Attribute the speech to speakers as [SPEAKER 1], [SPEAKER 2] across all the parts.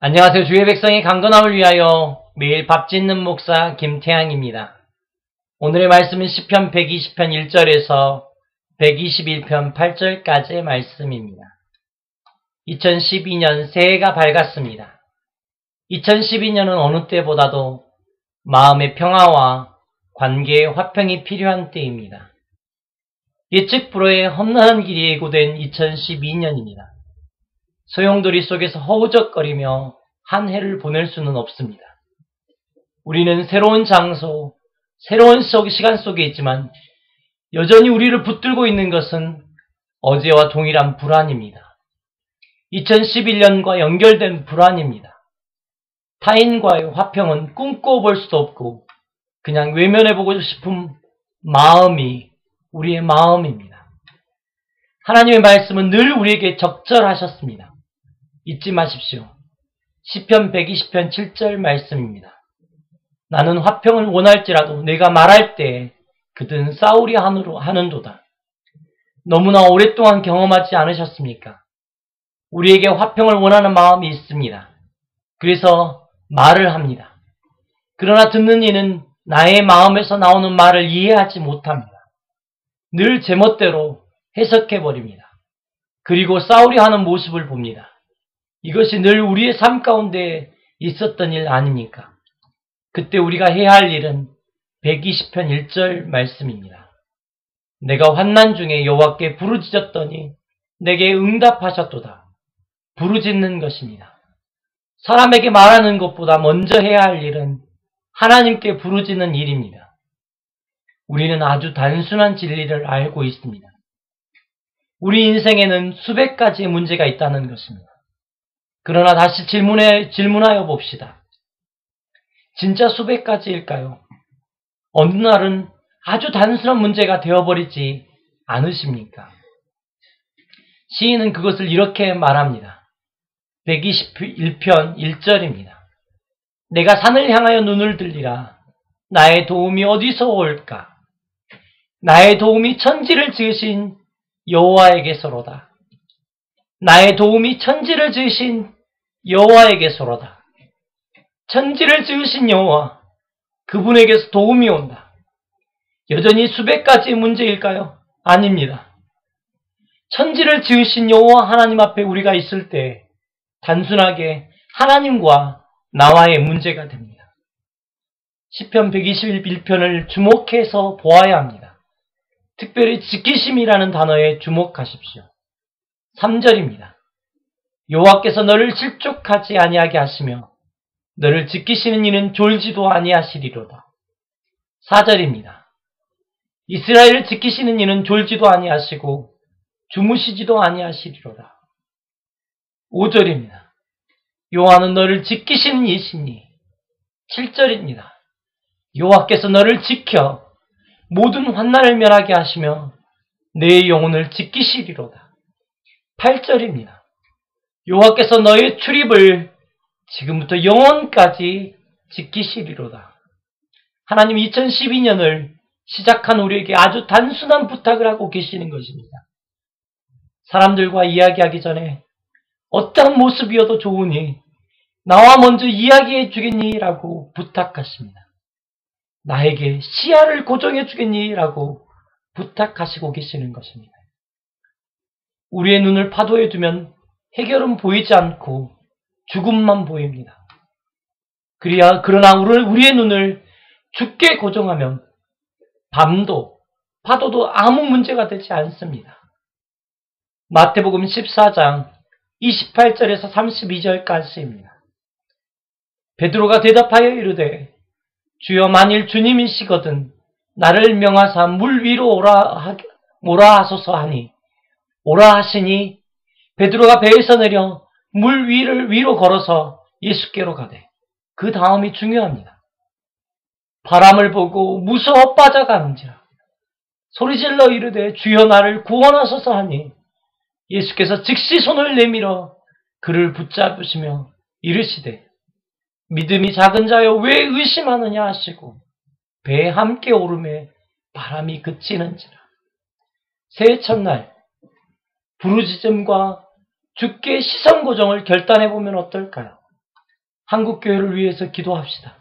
[SPEAKER 1] 안녕하세요. 주의 백성의 강건함을 위하여 매일 밥 짓는 목사 김태양입니다. 오늘의 말씀은 10편 120편 1절에서 121편 8절까지의 말씀입니다. 2012년 새해가 밝았습니다. 2012년은 어느 때보다도 마음의 평화와 관계의 화평이 필요한 때입니다. 예측 불허의 험난한 길이 예고된 2012년입니다. 소용돌이 속에서 허우적거리며 한 해를 보낼 수는 없습니다. 우리는 새로운 장소, 새로운 시간 속에 있지만 여전히 우리를 붙들고 있는 것은 어제와 동일한 불안입니다. 2011년과 연결된 불안입니다. 타인과의 화평은 꿈꿔볼 수도 없고 그냥 외면해보고 싶은 마음이 우리의 마음입니다. 하나님의 말씀은 늘 우리에게 적절하셨습니다. 잊지 마십시오. 10편 120편 7절 말씀입니다. 나는 화평을 원할지라도 내가 말할 때 그든 싸우리 하는도다. 너무나 오랫동안 경험하지 않으셨습니까? 우리에게 화평을 원하는 마음이 있습니다. 그래서 말을 합니다. 그러나 듣는 이는 나의 마음에서 나오는 말을 이해하지 못합니다. 늘 제멋대로 해석해버립니다. 그리고 싸우려 하는 모습을 봅니다. 이것이 늘 우리의 삶 가운데 있었던 일 아닙니까? 그때 우리가 해야 할 일은 120편 1절 말씀입니다. 내가 환난 중에 여호와께 부르짖었더니 내게 응답하셨도다. 부르짖는 것입니다. 사람에게 말하는 것보다 먼저 해야 할 일은 하나님께 부르짖는 일입니다. 우리는 아주 단순한 진리를 알고 있습니다. 우리 인생에는 수백 가지의 문제가 있다는 것입니다. 그러나 다시 질문해, 질문하여 봅시다. 진짜 수백 가지일까요? 어느 날은 아주 단순한 문제가 되어버리지 않으십니까? 시인은 그것을 이렇게 말합니다. 121편 1절입니다. 내가 산을 향하여 눈을 들리라. 나의 도움이 어디서 올까? 나의 도움이 천지를 지으신 여호와에게서로다. 나의 도움이 천지를 지으신 여호와에게서로다. 천지를 지으신 여호와, 그분에게서 도움이 온다. 여전히 수백 가지 문제일까요? 아닙니다. 천지를 지으신 여호와 하나님 앞에 우리가 있을 때 단순하게 하나님과 나와의 문제가 됩니다. 10편 121편을 주목해서 보아야 합니다. 특별히 지키심이라는 단어에 주목하십시오. 3절입니다. 여호와께서 너를 실족하지 아니하게 하시며 너를 지키시는 이는 졸지도 아니하시리로다. 4절입니다. 이스라엘을 지키시는 이는 졸지도 아니하시고 주무시지도 아니하시리로다. 5절입니다. 요한은 너를 지키시는 이시니 7절입니다. 여호와께서 너를 지켜 모든 환난을 면하게 하시며 내 영혼을 지키시리로다. 8절입니다. 여호와께서 너의 출입을 지금부터 영원까지 지키시리로다. 하나님 2012년을 시작한 우리에게 아주 단순한 부탁을 하고 계시는 것입니다. 사람들과 이야기하기 전에 어떠한 모습이어도 좋으니 나와 먼저 이야기해 주겠니? 라고 부탁하십니다. 나에게 시야를 고정해 주겠니? 라고 부탁하시고 계시는 것입니다. 우리의 눈을 파도에 두면 해결은 보이지 않고 죽음만 보입니다. 그리야 그러나 우리의 눈을 죽게 고정하면 밤도 파도도 아무 문제가 되지 않습니다. 마태복음 14장 28절에서 32절까지입니다. 베드로가 대답하여 이르되 주여 만일 주님이시거든 나를 명하사 물 위로 오라, 하소서 하니 오라 하시니 베드로가 배에서 내려 물 위를 위로 걸어서 예수께로 가되 그 다음이 중요합니다. 바람을 보고 무서워 빠져가는지라 소리질러 이르되 주여 나를 구원하소서 하니 예수께서 즉시 손을 내밀어 그를 붙잡으시며 이르시되 믿음이 작은 자여 왜 의심하느냐 하시고 배에 함께 오름에 바람이 그치는지라 새해 첫날 부르짖음과 주께 시선 고정을 결단해 보면 어떨까요? 한국 교회를 위해서 기도합시다.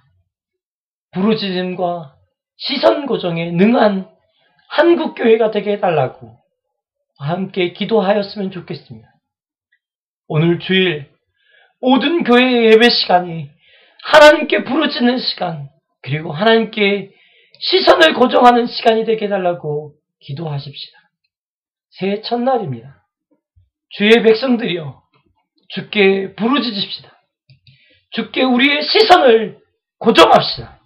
[SPEAKER 1] 부르짖음과 시선 고정에 능한 한국 교회가 되게 해달라고 함께 기도하였으면 좋겠습니다. 오늘 주일 모든 교회의 예배 시간이 하나님께 부르짖는 시간, 그리고 하나님께 시선을 고정하는 시간이 되게 해달라고 기도하십시다. 새해 첫날입니다. 주의 백성들이여 주께 부르짖읍시다. 주께 우리의 시선을 고정합시다.